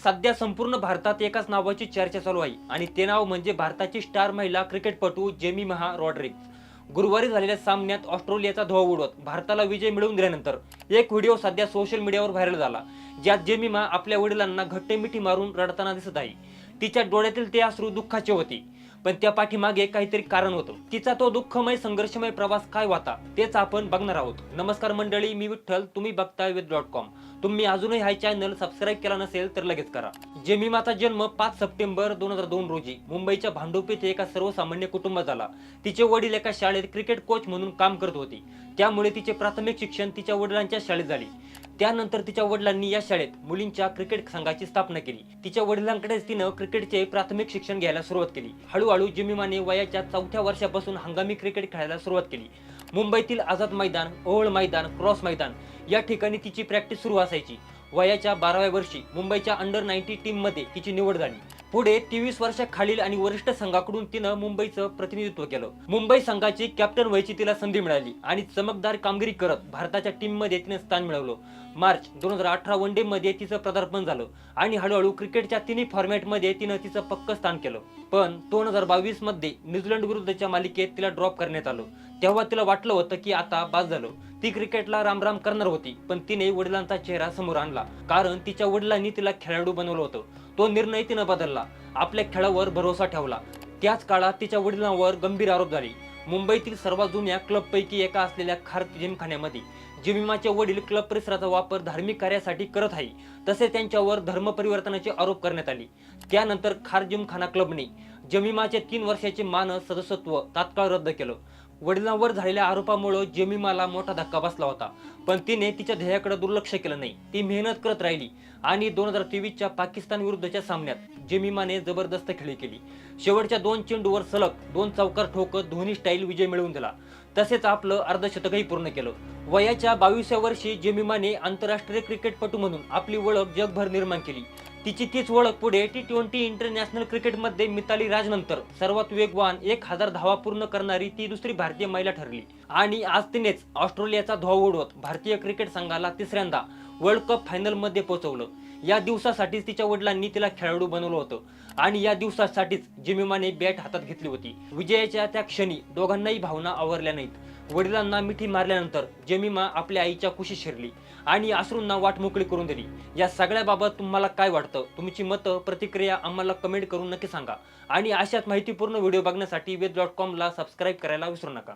सध्या संपूर्ण भारतात एकाच नावाची चर्चा चालू आहे आणि ते नाव म्हणजे भारताची स्टार महिला क्रिकेटपटू जेमी महा रॉड्रिक्स गुरुवारी झालेल्या सामन्यात ऑस्ट्रेलियाचा धुवा उडवत भारताला विजय मिळवून दिल्यानंतर एक व्हिडिओ सध्या सोशल मीडियावर व्हायरल झाला ज्यात जेमिमा आपल्या वडिलांना घट्टे मिठी मारून रडताना दिसत आहे. तिच्या डोळ्यातील ते अश्रू दुःखाचे होते पण त्या पाठीमागे काहीतरी कारण होतं. तिचा तो दुःखमय संघर्षमय प्रवास काय होता तेच आपण बघणार आहोत. नमस्कार मंडळी मी विठ्ठल तुम्ही बघताय विथ डॉट कॉम. तुम्ही अजूनही हा चॅनल सबस्क्राईब केला नसेल तर लगेच करा. जेमिमाचा जन्म पाच सप्टेंबर दोन हजार दोन रोजी मुंबईच्या भांडुप येथे एका सर्वसामान्य कुटुंबात झाला तिचे वडील एका शाळेत क्रिकेट कोच म्हणून काम करत होते. त्यामुळे तिचे प्राथमिक शिक्षण तिच्या वडिलांच्या शाळेत झाले. त्यानंतर तिच्या वडिलांनी या शाळेत मुलींच्या क्रिकेट संघाची स्थापना केली. तिच्या वडिलांकडेच तिनं क्रिकेटचे प्राथमिक शिक्षण घ्यायला सुरुवात केली. हळूहळू जिमिमाने वयाच्या चौथ्या वर्षापासून हंगामी क्रिकेट खेळायला सुरुवात केली. मुंबईतील आझाद मैदान ओहळ मैदान क्रॉस मैदान या ठिकाणी तिची प्रॅक्टिस सुरू असायची. वयाच्या बाराव्या वर्षी मुंबईच्या अंडर नाईन्टी टीममध्ये तिची निवड झाली. पुढे तेवीस वर्षाखालील आणि वरिष्ठ संघाकडून तिनं मुंबईचं प्रतिनिधित्व केलं. मुंबई संघाची कॅप्टन व्हायची तिला संधी मिळाली आणि चमकदार कामगिरी करत भारताच्या टीममध्ये तिने स्थान मिळवलं. मार्च दोन हजार अठरा वन डे मध्ये तिचं पदार्पण झालं आणि हळूहळू क्रिकेटच्या तिन्ही फॉर्मॅटमध्ये तिनं तिचं पक्क स्थान केलं. पण दोन हजार बावीसमध्ये न्यूझीलंड विरुद्धच्या मालिकेत तिला ड्रॉप करण्यात आलं. तेव्हा तिला वाटलं होतं की आता बाद झालं. ती क्रिकेटला रामराम करणार होती पण तिने वडिलांचा चेहरा समोर आणला. कारण तिच्या वडिलांनी तिला खेळाडू बनवलं होतं. तो निर्णय तिनं बदलला. आपल्या खेळावर भरोसा ठेवला. त्याच काळात तिच्या वडिलांवर गंभीर आरोप झाले. मुंबईतील सर्वात जुन्या क्लबपैकी एका असलेल्या खार जिमखान्यामध्ये जिमिमाचे वडील क्लब परिसराचा वापर धार्मिक कार्यासाठी करत आहे तसे त्यांच्यावर धर्म परिवर्तनाचे आरोप करण्यात आले. त्यानंतर खार जिमखाना क्लबने जमिमाचे तीन वर्षाचे मान सदस्यत्व तात्काळ रद्द केलं. वडिलांवर झालेल्या आरोपामुळे जेमिमाला मोठा धक्का बसला होता. पण तिने तिच्या ध्येयाकडे दुर्लक्ष केलं नाही. ती मेहनत करत राहिली आणि दोन हजार तेवीसच्या पाकिस्तान विरुद्धच्या सामन्यात जेमिमाने जबरदस्त खेळी केली. शेवटच्या दोन चेंडूवर सलग दोन चौकार ठोकत धोनी स्टाईल विजय मिळवून दिला. तसेच आपलं अर्धशतकही पूर्ण केलं. वयाच्या बावीसव्या वर्षी जेमिमाने आंतरराष्ट्रीय क्रिकेटपटू म्हणून आपली ओळख जगभर निर्माण केली. तिची तीच ओळख पुढे टी ट्वेंटी इंटरनॅशनल क्रिकेटमध्ये मिताली राजनंतर. सर्वात वेगवान एक हजार धावा पूर्ण करणारी ती दुसरी भारतीय महिला ठरली. आणि आज तिनेच ऑस्ट्रेलियाचा धावा उडवत भारतीय क्रिकेट संघाला तिसऱ्यांदा वर्ल्ड कप फायनलमध्ये पोहोचवलं. या दिवसासाठीच तिच्या वडिलांनी तिला खेळाडू बनवलं होतं. आणि या दिवसासाठीच जिमिमाने बॅट हातात घेतली होती. विजयाच्या त्या क्षणी दोघांनाही भावना आवरल्या नाहीत. वडिलांना मिठी मारल्यानंतर जमीमा आपल्या आईच्या कुशीत शिरली आणि आसरूंना वाट मोकळी करून दिली. या सगळ्याबाबत तुम्हाला काय वाटतं? तुमची मतं प्रतिक्रिया आम्हाला कमेंट करून नक्की सांगा. आणि अशाच माहितीपूर्ण व्हिडिओ बघण्यासाठी वेद डॉट कॉमला सबस्क्राईब करायला विसरू नका.